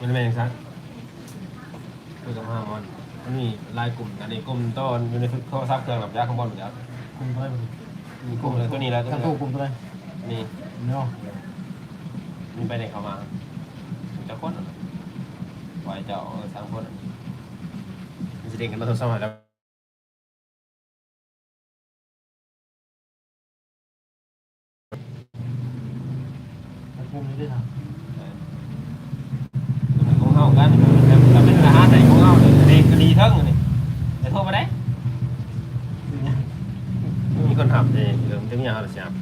มันเป็นยังไงคือกับห้ามอนมันมีลายกลุ่มอันนี้กลุ่มต้นอยู่ในโทรศัพท์เครื่องแบบยาข้างบนอยู่แล้วกลุ่มตัวไหนมีกลุ่มเลยตัวนี้แล้วตัวทั้งนี้ตู้กลุ่มตัวไหนนี่เนาะมีไปไหนเข้ามาจะคนอะปล่อยเจ้าเออสามคนอะมันจะเด้งกันมาโทรศัพท์แล้วทั้งกลุ่มนี้ด้วยนะ มันของเฮากันแล้วแล้วเป็นรหัสไหนของเฮาเนี่ยเด็กก็ดีเทั้งนี่จะโทรมาได้ คือเนี่ย มีคนทำเองเริ่มจะมีอะไรเสียบ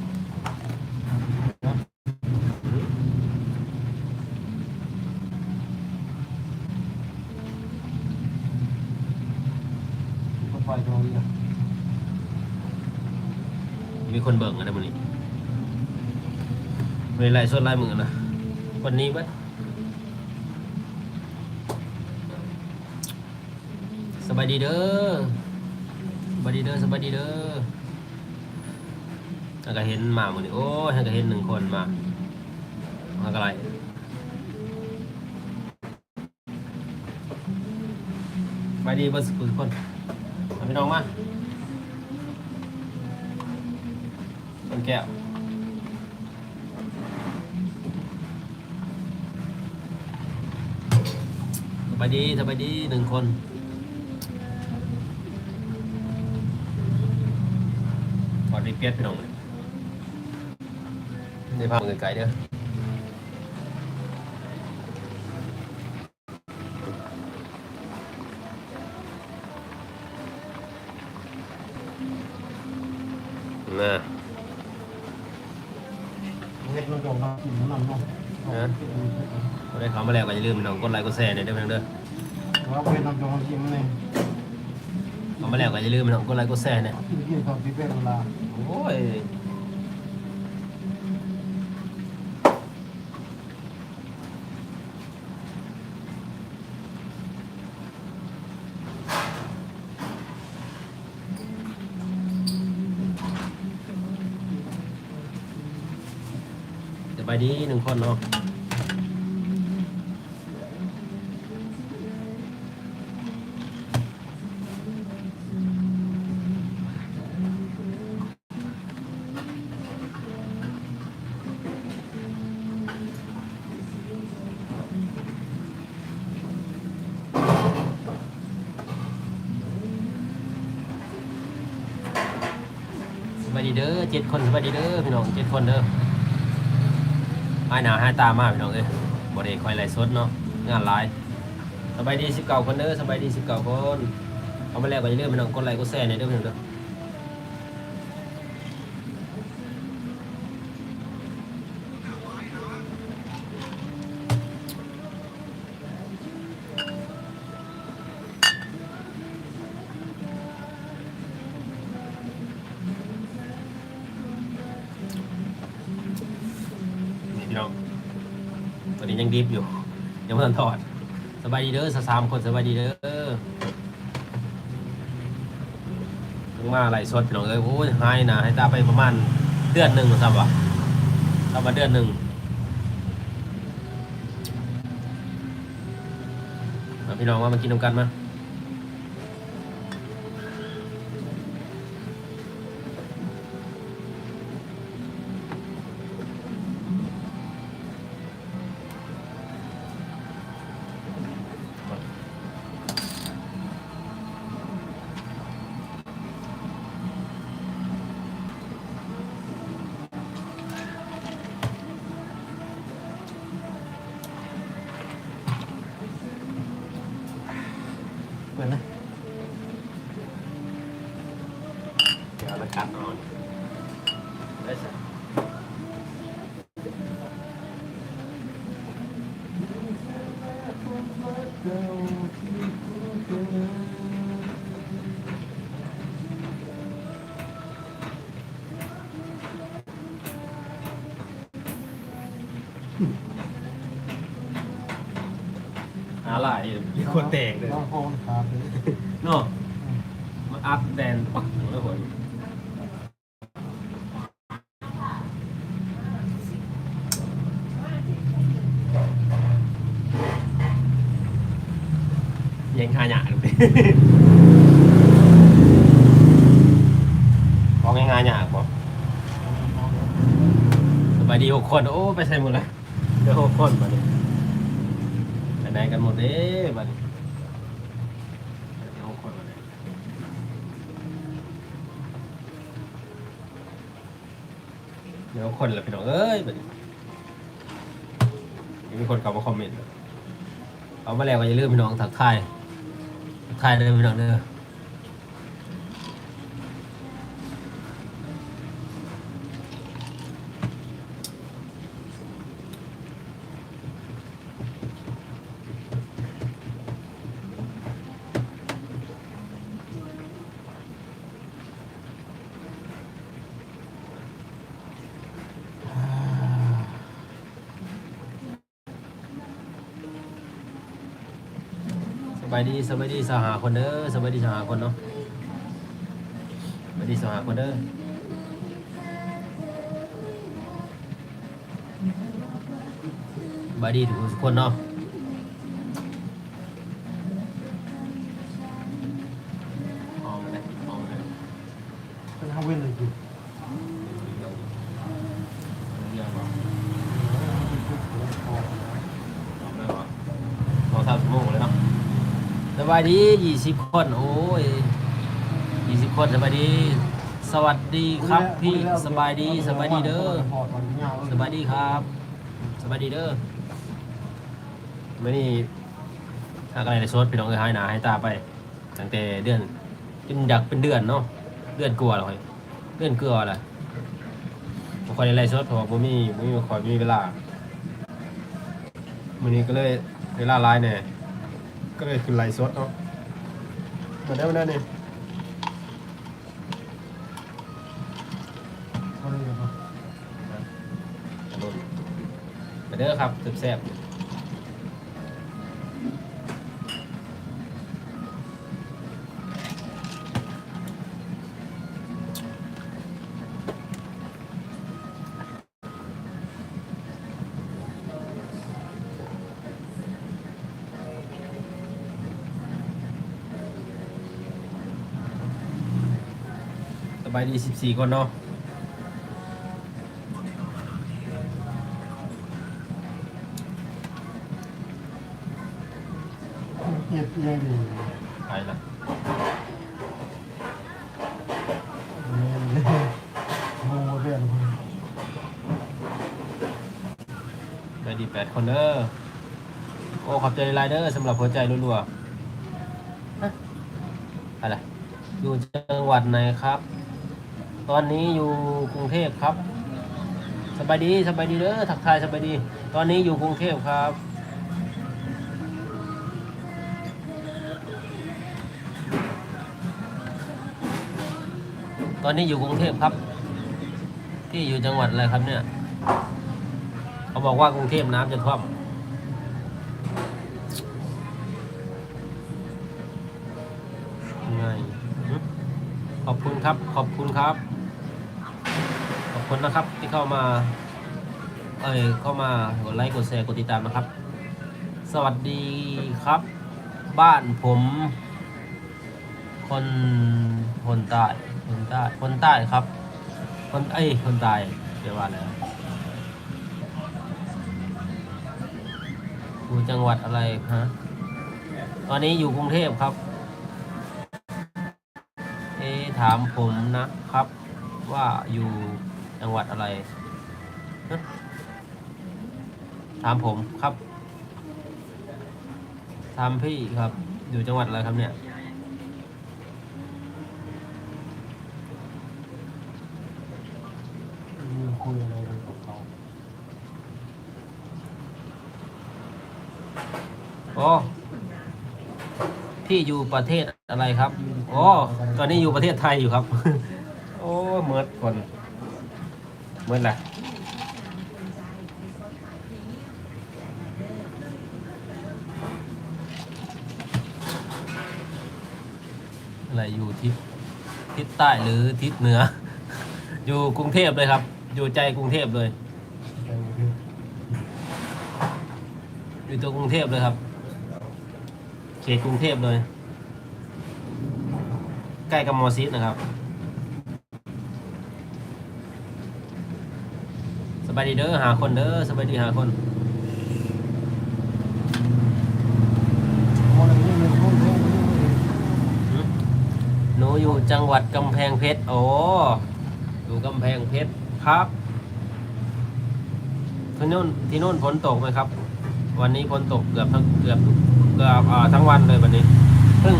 คน ปล่อยตัวนี้นะมีคนเบิ่งกันนะมันนี้ไม่ไล่ส่วนไล่มือนะวันนี้เว้สบายดีเด้อสบายดีเด้อสบายดีเด้อแล้วก็เห็นมาหมดนี่โอ้ยแล้วก็เห็นหนึ่งคนมามาอะไรสบายดีบอร์สกุลคน พี่น้องมาคนแก้วสบายดีสบายดีหนึ่งคนขอดีเปียดพี่น้องเลยได้พาเงินไก่เด้อ ล้วก็อย่าลืมพี่น้องกดไลค์กดแชร์หน่อยเด้อพี่น้องเด้อเราเป็นน้ำจงเรากินมันเองเขามาแล้วก็อย่าลืมพี่น้องกดไลค์กดแชร์หน่อยกินกินตอนที่เป็นเวลาโอ้ยสบายดีหนึ่งคนเนาะ เจ็ดคนสบายดีเด้อพี่น้องเจ็ดคนเด้อไอหนาวห้ตามากพี่น้องเอ้ยบริคอยไล่สดเนาะงานหลายสบายดีสิบเก้าคนเด้อสบายดีสิบเก้าคนเอาไปแล้วก็อย่าลืมพี่น้องกดไลค์กดแชร์ใน่ยเด้อพี่น้องเด้อันทอดสบายดีเด้อสามคนสบายดีเด้อมาไล่สดพี่น้องเอ้ยโอ้ยหายนะให้ตาไปประมาณเดือนหนึ่งครับวะทำมาเดือนหนึ่งมาพี่น้องว่ามากินน้ำกันมา อะไรมีคนแตกเลยเราโคนขาดเลยเนาะมันอัพแดนปักแล้วคนงหาหยาดูดิของง่ายๆหยาบ่สบายดีหกคน โอ้ ไปใส่หมดเลยเดี๋ยวหกคนมาดิไป ไหนกันหมดเด้บัดนี้เดี๋ยวคนมาเลยเดี๋ยวคนละพี่น้องเอ้ยบัดนี้ยังมีคนเข้ามาคอมเมนต์เอามาแล้วก็อย่าลืมพี่น้องทักทายทักทายเด้อพี่น้องเด้อายดีสบายดีสหาคนเด้อสบายดีสหาคนเนาะสบายดีสหาคนเด้อสบายดีทุกคนเนาะายดียี่สิบคน โอ้ยยี่สิบคนสบายดี สวัสดีครับพี่สบายดีสบายดีเด้อสบายดีครับสบายดีเด้อไม่นี่ถ้าอะไรในโซดพี่น้องเอ้ยให้หนาให้ตาไปตั้งแต่เดือนจนอยากเป็นเดือนเนาะเดือนกลัวเลยเดือนเกลืออะไรบ่คอยในไรโซดเพราะว่ามมีผมมีคอยมีเวลาวันนี้ก็เลยเวลาไลน์เนี่ย ก็เลยขึ้นไลฟ์สดเนาะมาได้มาได้เนี่ยมาเด้อครับแซ่บๆ บายดี14คนเนาะเกียดยังดีไปละเนี่ยโมเดลไปดีแปดคนเด้อโอ้ขอบใจไลายเดอร์สำหรับหัวใจรัวๆฮะอะไรอยู่จังหวัดไหนครับ ตอนนี้อยู่กรุงเทพครับ สบายดีสบายดีเด้อทักทายสบายดี ตอนนี้อยู่กรุงเทพครับตอนนี้อยู่กรุงเทพครับ ที่อยู่จังหวัดอะไรครับเนี่ย เขาบอกว่ากรุงเทพน้ำจะท่วมไงขอบคุณครับ ขอบคุณครับ คุณนะครับ ที่เข้ามา เอ้ยเข้ามากดไลค์กดแชร์กดติดตามนะครับ สวัสดีครับ บ้านผม คนคนใต้คนใต้คนใต้ครับ คนเอ้ยคนใต้เดี๋ยวว่าแล้วอยู่จังหวัดอะไรฮะตอนนี้อยู่กรุงเทพครับ เอะถามผมนะครับว่าอยู่ จังหวัดอะไรฮะถามผมครับถามพี่ครับ อยู่จังหวัดอะไรครับเนี่ย คุยอะไรกันกับเขาโอ้พี่อยู่ประเทศอะไรครับ โอ้ ตอนนี้อยู่ประเทศไทยอยู่ครับ โอ้ เมิดคน เมิดแหละอะไรอยู่ทิศทิศใต้หรือทิศเหนือ อยู่กรุงเทพเลยครับ อยู่ใจกรุงเทพเลย อยอยู่ตัวกรุงเทพเลยครับ เขตกรุงเทพเลย ใกล้กับมอซิสนะครับ บายดีเด้อหาคนเด้อสบายดีหาคนมองอย่างนี้มันรุ่นเรื่องนี้หนูอยู่จังหวัดกำแพงเพชรโอ้อยู่กำแพงเพชรครับที่นู่นที่นู่นฝนตกไหมครับ วันนี้ฝนตกเกือบทั้งเกือบเกือบอ่าทั้งวันเลยวันนี้เพิ่ง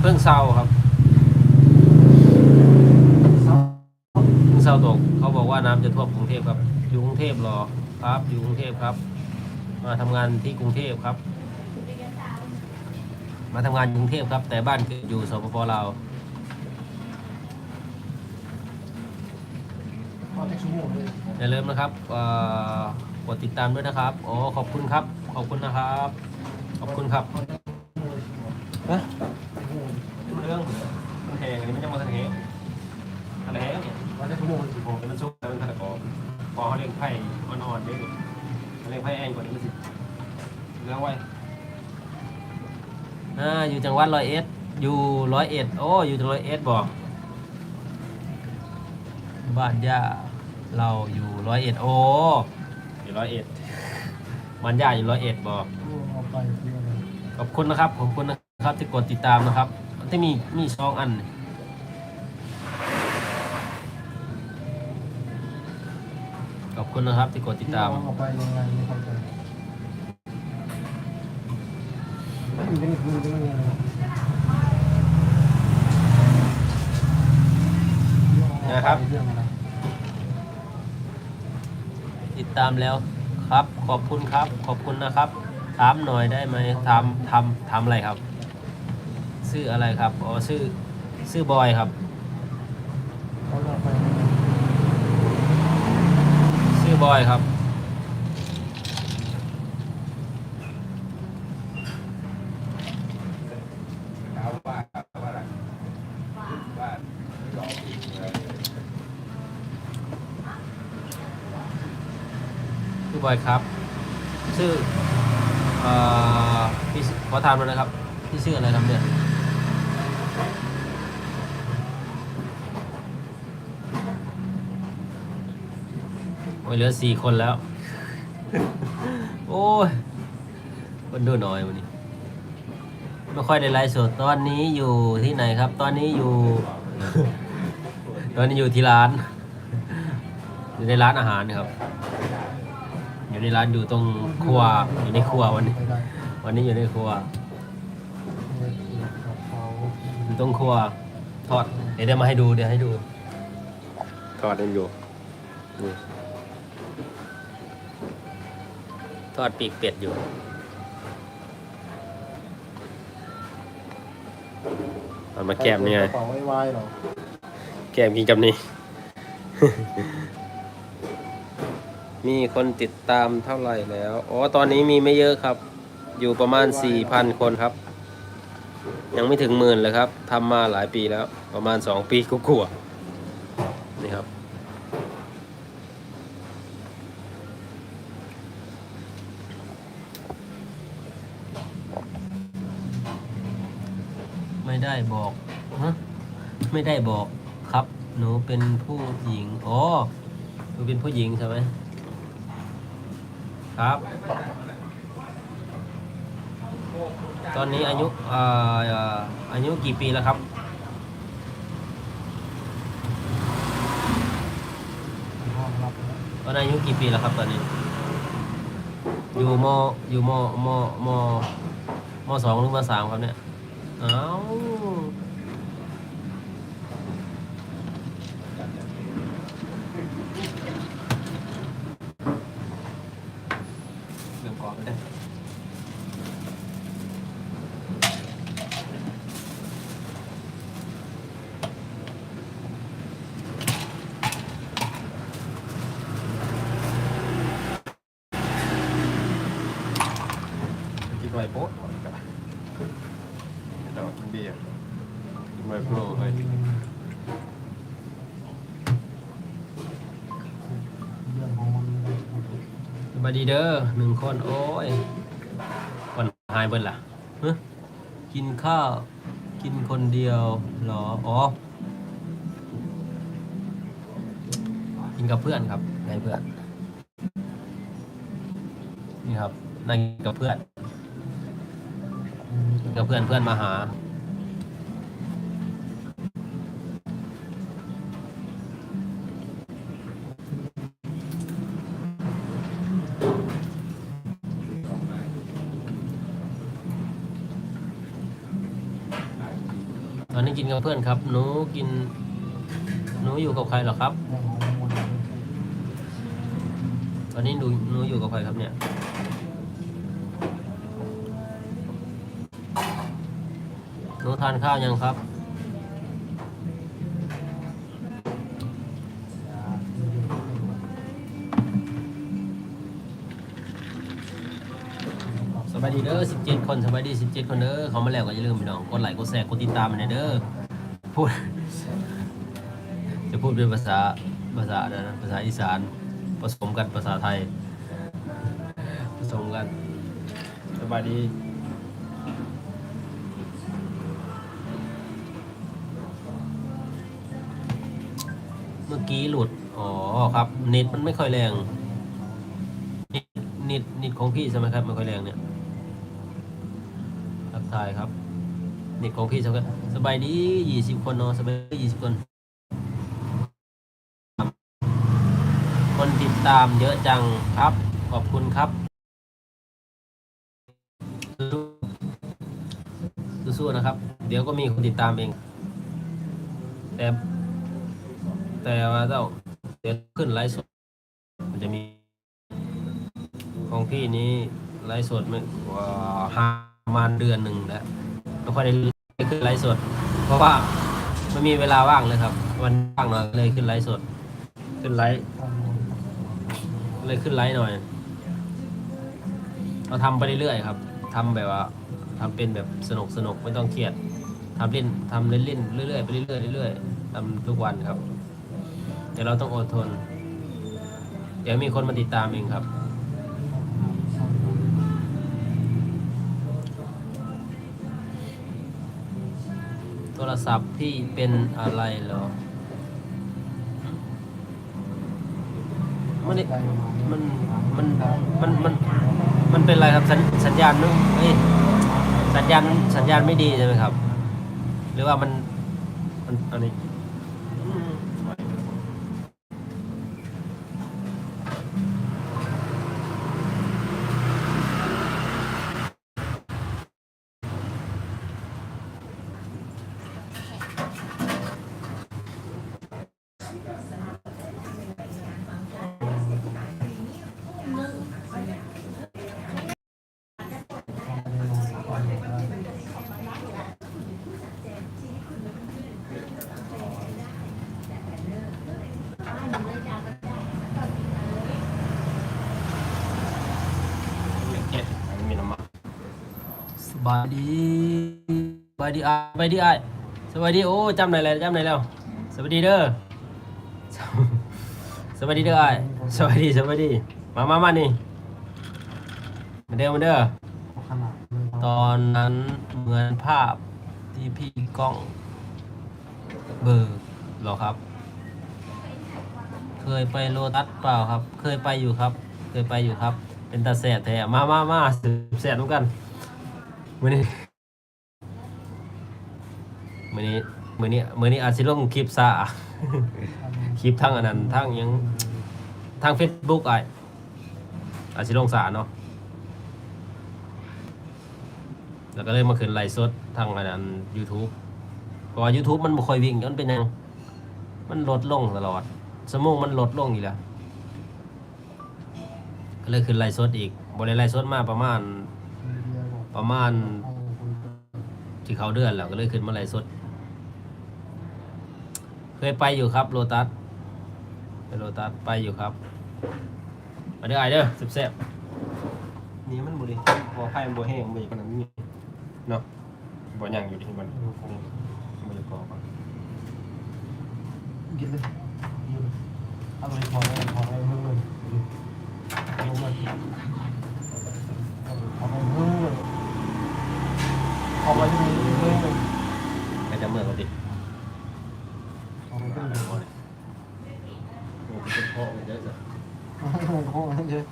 เพิ่งเศร้าครับเพิ่งเศร้าตกาบอกว่าน้ำจะท่วมกรุงเทพครับ อยู่กรุงเทพหรอครับ อยู่กรุงเทพครับ มาทำงานที่กรุงเทพครับ มาทำงานกรุงเทพครับ แต่บ้านคืออยู่สปปลาวอจะชั่วโมงเลยอย่าลืมนะครับกดติดตามด้วยนะครับโอ้ขอบคุณครับ ขอบคุณนะครับ ขอบคุณครับ โมงสิบหกแต่มันซุกแต่มันทะเลกอพอเขาเลี้ยงไผ่อ่อนๆได้ดิเขาเลี้ยงไผ่แองกว่านี้มันสิเลี้ยงไว้อ่าอยู่จังหวัดร้อยเอ็ดอยู่ร้อยเอ็ดโอ้อยู่จังหวัดร้อยเอ็ดบอกบ้านย่าเราอยู่ร้อยเอ็ดโอ้อยู่ร้อยเอ็ดบ้านย่าอยู่ร้อยเอ็ดบอกเอาไปเพื่ออะไรขอบคุณนะครับขอบคุณนะครับที่กดติดตามนะครับที่มีมีสองอัน คุณนะครับที่กดติดตามเอาไปยังไงไม่เข้าใจอยู่ในคืนเป็นยังไงนะครับ เองอะไรติดตามแล้วครับ ขอบคุณครับ ขอบคุณนะครับ ถามหน่อยได้ไหมถามทำทำอะไรครับ ชื่ออะไรครับอ๋อชื่อชื่อบอยครับ เขาจะไป ชื่อ บอยครับชื่อบอยครับ ชื่อเอ่อพี่ขอถามหน่อยนะครับ พี่ชื่ออะไรครับเนี่ย ยเหลือสี่คนแล้ว โอ้ยคนดูน้อยวันนี้ ไม่ค่อยได้ไลฟ์สดตอนนี้อยู่ที่ไหนครับ ตอนนี้อยู่ ตอนนี้อยู่ที่ร้าน อยู่ในร้านอาหารครับ อยู่ในร้านอยู่ตรงครัวอยู่ในครัววันนี้ วันนี้อยู่ในครัวอยู่ตรงครัวทอด เดี๋ยวเดี๋ยวมาให้ดูเดี๋ยวให้ดูทอดยังอยู่ อดปีกเป็ดอยู่ เอามาแกมนี่ไง กระเป๋าไว้ไว้หรอแกมกินกับนี่ มีคนติดตามเท่าไหร่แล้วอ๋อตอนนี้มีไม่เยอะครับ อยู่ประมาณ 4,000 คนครับ ยังไม่ถึงหมื่นเลยครับทำมาหลายปีแล้ว ประมาณ 2 ปีกว่าๆนี่ครับ ไม่ได้ บอกฮะไม่ได้บอกครับ หนูเป็นผู้หญิงอ๋อหนูเป็นผู้หญิงใช่ไหมครับ ตอนนี้อายุอ่อเอ่ออายุกี่ปีแล้วครับห้องรับตอนอายุกี่ปีแล้วครับตอนนี้ อยู่มอยู่มมมมสองหรือมสามครับเนี่ย เอ้าเรื่องก่อนไม่ได้ กินไวโป๊ะกันเดี๋ยวกินเบียร์กินไวโป๊ะเลย เรื่องของมัน ส บายดีเด้อหนึ่งคนโอ้ยคนหายเบิดล่ะฮะกินข้าวกินคนเดียวเหรอ อ๋อ กินกับเพื่อนครับในเพื่อน นี่ครับนั่งกินกับเพื่อน กับเพื่อนเพื่อนมาหา เพื่อนครับ หนูกิน หนูอยู่กับใครเหรอครับตอนนี้หนูหนูอยู่กับใครครับเนี่ยหนูทานข้าวยังครับสบายดีเด้อ17 คนสบายดี 17 คนเด้อเขามาแล้วก็อย่าลืมพี่น้อง กดไลค์ กดแชร์ กดติดตามมันเด้อ พูด จะพูดเป็นภาษาภาษาอะไรนะภาษาอีสานผสมกันภาษาไทยผสมกันสบายดีเมื่อกี้หลุด อ๋อครับ เน็ตมันไม่ค่อยแรงเน็ตเน็ตเน็ตของพี่ใช่ไหมครับไม่ค่อยแรงเนี่ยทักทายครับ เน็ตของพี่ใช่ไหม สบายดียี่สิบคนเนาะสบายดียี่สิบคน คนติดตามเยอะจังครับ ขอบคุณครับ สู้ๆนะครับ เดี๋ยวก็มีคนติดตามเอง แต่ แต่ว่าต้องเดี๋ยวขึ้นไลฟ์สดมันจะมี ของพี่นี้ไลฟ์สดไม่กว่าห้าประมาณเดือนหนึ่งแล้วไม่ค่อยได้ ขึ้นไลฟ์สด เพราะว่าไม่มีเวลาว่างเลยครับ วันว่างหน่อยเลยขึ้นไลฟ์สด ขึ้นไลฟ์เลยขึ้นไลฟ์หน่อยเราทำไปเรื่อยๆครับทำแบบว่าทำเป็นแบบสนุกสนุกไม่ต้องเครียดทำเล่นทำเล่นๆเรื่อยๆไปเรื่อยๆเรื่อยๆทำทุกวันครับ แต่เราต้องอดทน เดี๋ยวมีคนมาติดตามเองครับ ทรศัพท์พี่เป็นอะไรเหรอ มันนี่มัน มัน มัน มัน มันเป็นอะไรครับสัญสัญญาณนึงเฮ้ยสัญญาณสัญญาณไม่ดีใช่ไหมครับ หรือว่ามัน มันอันนี้ บายดีสบายดีอะสบายดีอะสบายดีโอ้จำไหนแล้วจำไหนแล้วสวัสดีเด้อสวัสดีเด้อไอ้ายสวัสดีสวัสดีมามามานี่มาเด้อมาเด้อตอนนั้นเหมือนภาพที่พี่กล้อง เบอร์หรอครับ เคยไปโลตัสเปล่าครับ เคยไปอยู่ครับ เคยไปอยู่ครับ เป็นตาแสบแท้มามามาสืบแสบน้ำกัน มื่อนี้มื่อนี้มือนี้มือนี้อาจสิลงคลิปซะคลิปทั้งอันนั้นทั้งหยังทางเฟซบุ๊กไออาจสิลงสารเนาะแล้วก็เลยมาขึ้นไลฟ์สดทางอันนั้น YouTube เพราะว่า YouTube มันบ่ค่อยวิ่งมันเป็นหยัง มันลดลงตลอดสมองมันลดลงอยู่แล้ว ก็เลยขึ้นไลฟ์สดอีกบ่ได้ไลฟ์สดมาประมาณ ประมาณที่เขาเดือนแล้วก็เลยขึ้นมาไลฟ์สด เคยไปอยู่ครับโลตัสไปโลตัสไปอยู่ครับมาเด้อไอเด้อแซ่บๆนี่มันบ่ได้บ่ไผ่มันบ่แห้งบ่อย่างนั้นนี่เนาะบ่หยังอยู่ที่มันนี่บ่ได้กรอกอะกินเลยเอาไปพอเลยพอเลยเพิ่มเลย ลงมาเอาไปเพิ่มเลยพออกไปที่นี่เรื่องหนึ่งก็จะเมื่อก็ดิออกไปขึ้นเลยโอ้โหเป็นพ่อมันเยอะจังมันก็คงเยอะ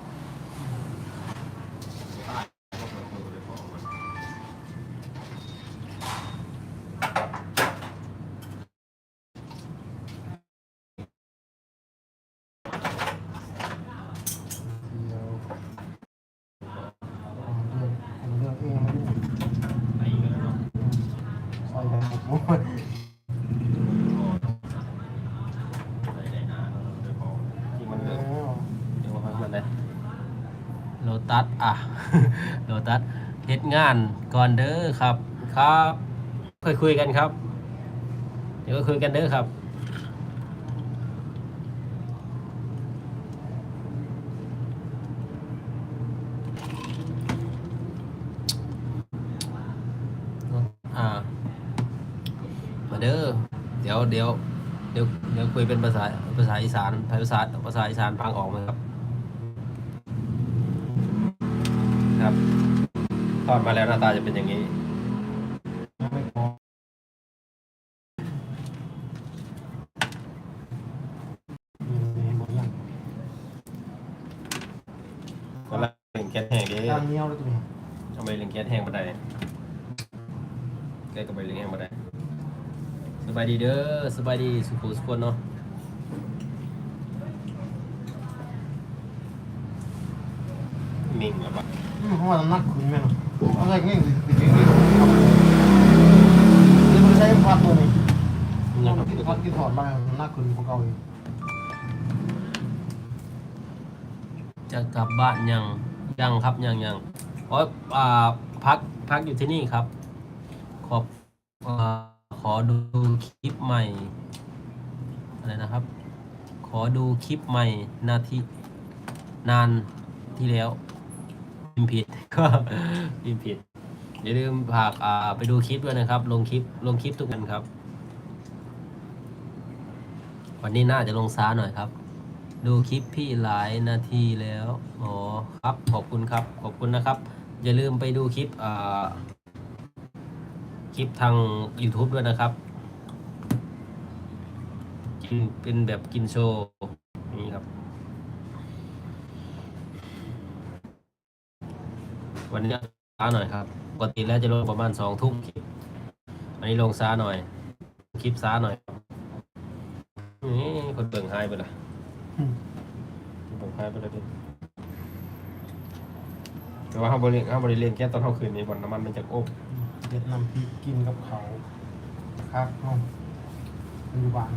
โลตัสเฮ็ดงานก่อนเด้อครับ ครับค่อยคุยกันครับ เดี๋ยวก็คุยกันเด้อครับอ่ามาเด้อเดี๋ยวเดี๋ยวเดี๋ยวเดี๋ยวคุยเป็นภาษาภาษาอีสานภาษาภาษาอีสานฟังออกไหมครับ ทอดมาแล้วหน้าตาจะเป็นอย่างนี้ ก็แล้วเล่นแก๊สแห้งดิตามเงี้ยวเลยตัวนี้ทำไมเล่นแก๊สแห้งมาได้แก๊สก็ไปเล่นแห้งมาได้สบายดีเด้อสบายดีสุขสุขคนเนาะนิ่งแล้วปะอืมเพราะว่าน้ำหนักขึ้นแม่เนาะ อาใส่เงี้ยสิสิสินี่มันใช้พัดตัวนี้เงินที่พัดที่ถอดมาน้ำหนักขึ้นของเก่าอีกจะกลับบ้านยังยังครับยังยังอ๋ออ่าพักพักอยู่ที่นี่ครับ ขอบอขอดูคลิปใหม่อะไรนะครับ ขอดูคลิปใหม่นาทีนานที่แล้วพิมพ์ผิด พิมพ์ผิด อย่าลืมฝากอ่าไปดูคลิปด้วยนะครับ ลงคลิปลงคลิปทุกวันครับ วันนี้น่าจะลงช้าหน่อยครับ ดูคลิปพี่หลายนาทีแล้วอ๋อครับขอบคุณครับ ขอบคุณนะครับ อย่าลืมไปดูคลิปอ่าคลิปทาง YouTube ด้วยนะครับ กินเป็นแบบกินโชว์นี่ครับ วันนี้ช้าหน่อยครับปกติแล้วจะลงประมาณสองทุ่มคลิปวันนี้ลงช้าหน่อย คลิปช้าหน่อยนี่คนเบิ่งหายไปละอืมผมพายไปเลยดิแต่ว่าเขาบริเขาบริเล่นแค่ตอนเขาคืนนี้บนน้ำมันมันจะโอบเด็ดนำพริกกินกับเขาครับน้องปัจจุบัน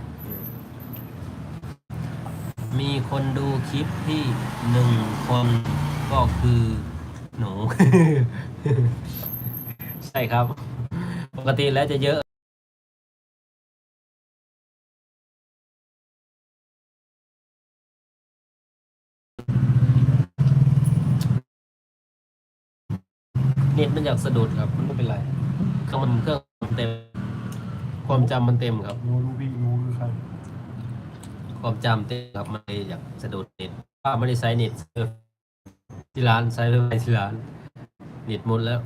มีคนดูคลิปที่หนึ่งคนก็คือ หนู ใช่ครับ ปกติแล้วจะเยอะเน็ตมันอยากสะดุดครับ มันไม่เป็นไรเครื่องมันเครื่องมันเต็ม ความจำมันเต็มครับหนูรู้พี่หนูคือใครความจำเต็มครับมันเลยอยากสะดุดเน็ตถ้าไม่ได้ใช้เน็ตเซิร์ฟ ที่ร้านใช้ไปที่ร้านเน็ตหมดแล้ว